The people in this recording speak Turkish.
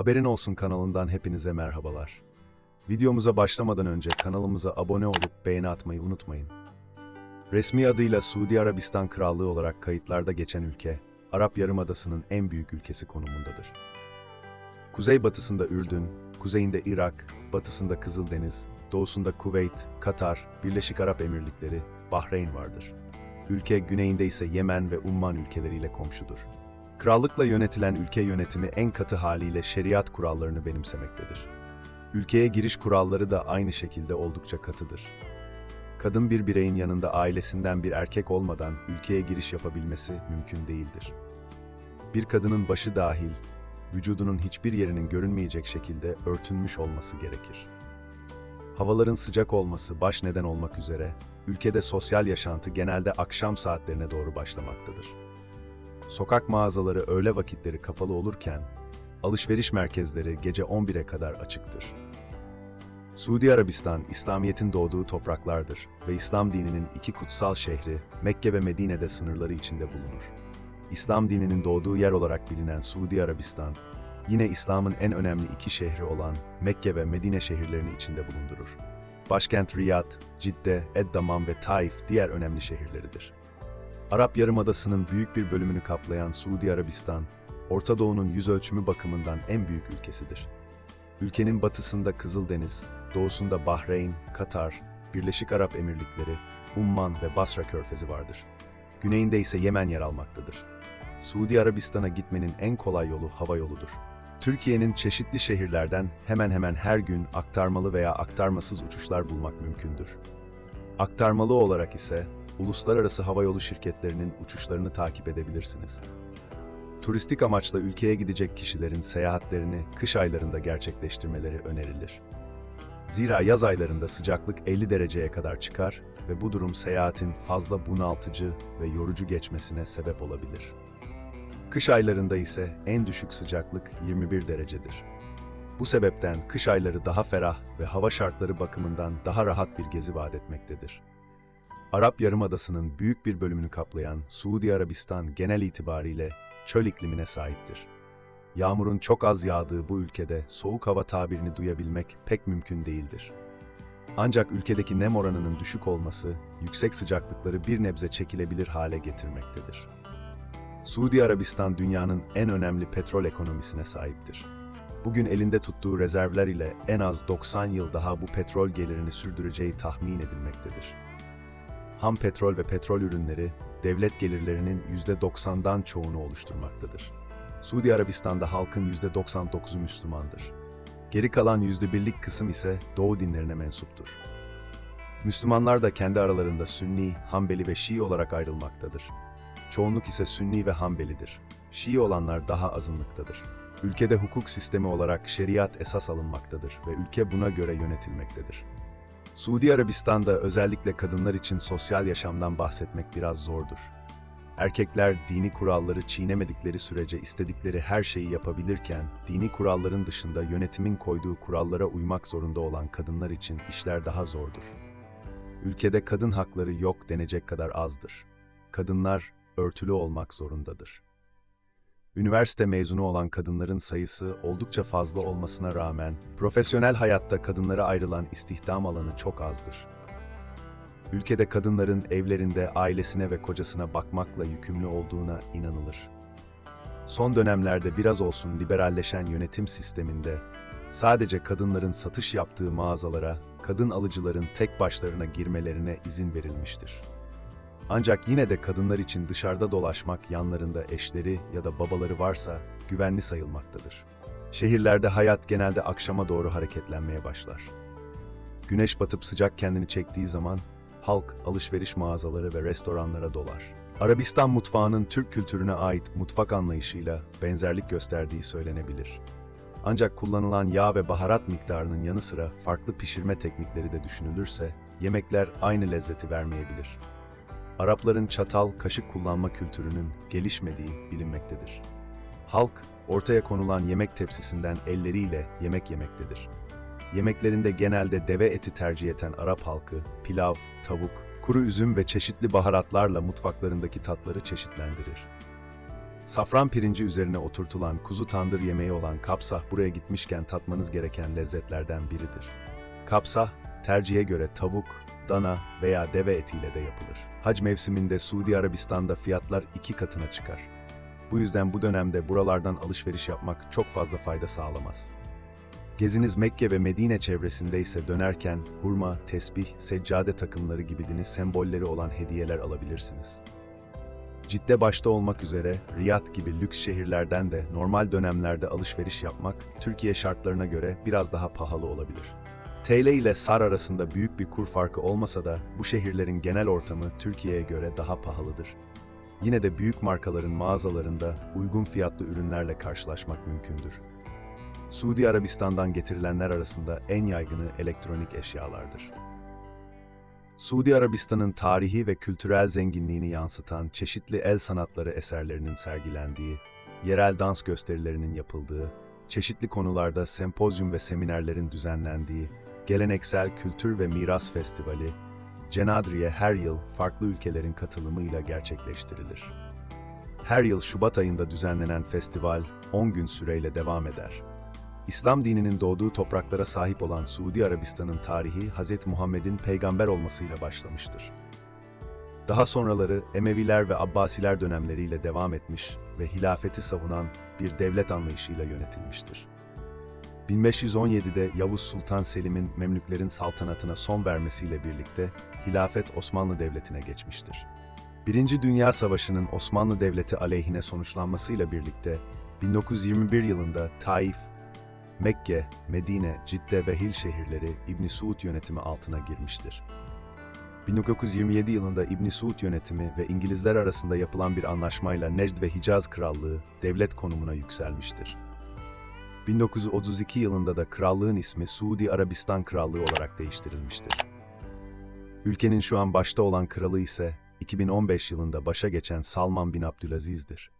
Haberin Olsun kanalından hepinize merhabalar. Videomuza başlamadan önce kanalımıza abone olup beğeni atmayı unutmayın. Resmi adıyla Suudi Arabistan Krallığı olarak kayıtlarda geçen ülke, Arap Yarımadası'nın en büyük ülkesi konumundadır. Kuzeybatısında Ürdün, kuzeyinde Irak, batısında Kızıldeniz, doğusunda Kuveyt, Katar, Birleşik Arap Emirlikleri, Bahreyn vardır. Ülke güneyinde ise Yemen ve Umman ülkeleriyle komşudur. Krallıkla yönetilen ülke yönetimi en katı haliyle şeriat kurallarını benimsemektedir. Ülkeye giriş kuralları da aynı şekilde oldukça katıdır. Kadın bir bireyin yanında ailesinden bir erkek olmadan ülkeye giriş yapabilmesi mümkün değildir. Bir kadının başı dahil, vücudunun hiçbir yerinin görünmeyecek şekilde örtünmüş olması gerekir. Havaların sıcak olması baş neden olmak üzere, ülkede sosyal yaşantı genelde akşam saatlerine doğru başlamaktadır. Sokak mağazaları öğle vakitleri kapalı olurken, alışveriş merkezleri gece 11'e kadar açıktır. Suudi Arabistan, İslamiyet'in doğduğu topraklardır ve İslam dininin iki kutsal şehri Mekke ve Medine'de sınırları içinde bulunur. İslam dininin doğduğu yer olarak bilinen Suudi Arabistan, yine İslam'ın en önemli iki şehri olan Mekke ve Medine şehirlerini içinde bulundurur. Başkent Riyad, Cidde, Eddamam ve Taif diğer önemli şehirleridir. Arap Yarımadası'nın büyük bir bölümünü kaplayan Suudi Arabistan, Orta Doğu'nun yüz ölçümü bakımından en büyük ülkesidir. Ülkenin batısında Kızıldeniz, doğusunda Bahreyn, Katar, Birleşik Arap Emirlikleri, Umman ve Basra körfezi vardır. Güneyinde ise Yemen yer almaktadır. Suudi Arabistan'a gitmenin en kolay yolu hava yoludur. Türkiye'nin çeşitli şehirlerden hemen hemen her gün aktarmalı veya aktarmasız uçuşlar bulmak mümkündür. Aktarmalı olarak ise uluslararası havayolu şirketlerinin uçuşlarını takip edebilirsiniz. Turistik amaçla ülkeye gidecek kişilerin seyahatlerini kış aylarında gerçekleştirmeleri önerilir. Zira yaz aylarında sıcaklık 50 dereceye kadar çıkar ve bu durum seyahatin fazla bunaltıcı ve yorucu geçmesine sebep olabilir. Kış aylarında ise en düşük sıcaklık 21 derecedir. Bu sebepten kış ayları daha ferah ve hava şartları bakımından daha rahat bir gezi vaat etmektedir. Arap Yarımadası'nın büyük bir bölümünü kaplayan Suudi Arabistan genel itibariyle çöl iklimine sahiptir. Yağmurun çok az yağdığı bu ülkede soğuk hava tabirini duyabilmek pek mümkün değildir. Ancak ülkedeki nem oranının düşük olması, yüksek sıcaklıkları bir nebze çekilebilir hale getirmektedir. Suudi Arabistan dünyanın en önemli petrol ekonomisine sahiptir. Bugün elinde tuttuğu rezervler ile en az 90 yıl daha bu petrol gelirini sürdüreceği tahmin edilmektedir. Ham petrol ve petrol ürünleri devlet gelirlerinin %90'dan çoğunu oluşturmaktadır. Suudi Arabistan'da halkın %99'u Müslümandır. Geri kalan %1'lik kısım ise Doğu dinlerine mensuptur. Müslümanlar da kendi aralarında Sünni, Hanbeli ve Şii olarak ayrılmaktadır. Çoğunluk ise Sünni ve Hanbelidir. Şii olanlar daha azınlıktadır. Ülkede hukuk sistemi olarak şeriat esas alınmaktadır ve ülke buna göre yönetilmektedir. Suudi Arabistan'da özellikle kadınlar için sosyal yaşamdan bahsetmek biraz zordur. Erkekler dini kuralları çiğnemedikleri sürece istedikleri her şeyi yapabilirken, dini kuralların dışında yönetimin koyduğu kurallara uymak zorunda olan kadınlar için işler daha zordur. Ülkede kadın hakları yok denecek kadar azdır. Kadınlar örtülü olmak zorundadır. Üniversite mezunu olan kadınların sayısı oldukça fazla olmasına rağmen, profesyonel hayatta kadınlara ayrılan istihdam alanı çok azdır. Ülkede kadınların evlerinde ailesine ve kocasına bakmakla yükümlü olduğuna inanılır. Son dönemlerde biraz olsun liberalleşen yönetim sisteminde sadece kadınların satış yaptığı mağazalara kadın alıcıların tek başlarına girmelerine izin verilmiştir. Ancak yine de kadınlar için dışarıda dolaşmak yanlarında eşleri ya da babaları varsa güvenli sayılmaktadır. Şehirlerde hayat genelde akşama doğru hareketlenmeye başlar. Güneş batıp sıcak kendini çektiği zaman halk alışveriş mağazaları ve restoranlara dolar. Arabistan mutfağının Türk kültürüne ait mutfak anlayışıyla benzerlik gösterdiği söylenebilir. Ancak kullanılan yağ ve baharat miktarının yanı sıra farklı pişirme teknikleri de düşünülürse yemekler aynı lezzeti vermeyebilir. Arapların çatal, kaşık kullanma kültürünün gelişmediği bilinmektedir. Halk, ortaya konulan yemek tepsisinden elleriyle yemek yemektedir. Yemeklerinde genelde deve eti tercih eden Arap halkı, pilav, tavuk, kuru üzüm ve çeşitli baharatlarla mutfaklarındaki tatları çeşitlendirir. Safran pirinci üzerine oturtulan kuzu tandır yemeği olan kapsah buraya gitmişken tatmanız gereken lezzetlerden biridir. Kapsah, tercihe göre tavuk, dana veya deve etiyle de yapılır. Hac mevsiminde Suudi Arabistan'da fiyatlar iki katına çıkar. Bu yüzden bu dönemde buralardan alışveriş yapmak çok fazla fayda sağlamaz. Geziniz Mekke ve Medine çevresinde ise dönerken hurma, tesbih, seccade takımları gibi dini sembolleri olan hediyeler alabilirsiniz. Cidde başta olmak üzere Riyad gibi lüks şehirlerden de normal dönemlerde alışveriş yapmak Türkiye şartlarına göre biraz daha pahalı olabilir. TL ile SAR arasında büyük bir kur farkı olmasa da bu şehirlerin genel ortamı Türkiye'ye göre daha pahalıdır. Yine de büyük markaların mağazalarında uygun fiyatlı ürünlerle karşılaşmak mümkündür. Suudi Arabistan'dan getirilenler arasında en yaygını elektronik eşyalardır. Suudi Arabistan'ın tarihi ve kültürel zenginliğini yansıtan çeşitli el sanatları eserlerinin sergilendiği, yerel dans gösterilerinin yapıldığı, çeşitli konularda sempozyum ve seminerlerin düzenlendiği, geleneksel kültür ve miras festivali, Cenadriye her yıl farklı ülkelerin katılımıyla gerçekleştirilir. Her yıl Şubat ayında düzenlenen festival 10 gün süreyle devam eder. İslam dininin doğduğu topraklara sahip olan Suudi Arabistan'ın tarihi Hz. Muhammed'in peygamber olmasıyla başlamıştır. Daha sonraları Emeviler ve Abbasiler dönemleriyle devam etmiş ve hilafeti savunan bir devlet anlayışıyla yönetilmiştir. 1517'de Yavuz Sultan Selim'in Memlüklerin saltanatına son vermesiyle birlikte hilafet Osmanlı Devleti'ne geçmiştir. Birinci Dünya Savaşı'nın Osmanlı Devleti aleyhine sonuçlanmasıyla birlikte 1921 yılında Taif, Mekke, Medine, Cidde ve Hil şehirleri İbn Suud yönetimi altına girmiştir. 1927 yılında İbn Suud yönetimi ve İngilizler arasında yapılan bir anlaşmayla Necd ve Hicaz Krallığı devlet konumuna yükselmiştir. 1932 yılında da krallığın ismi Suudi Arabistan Krallığı olarak değiştirilmiştir. Ülkenin şu an başta olan kralı ise 2015 yılında başa geçen Salman bin Abdülaziz'dir.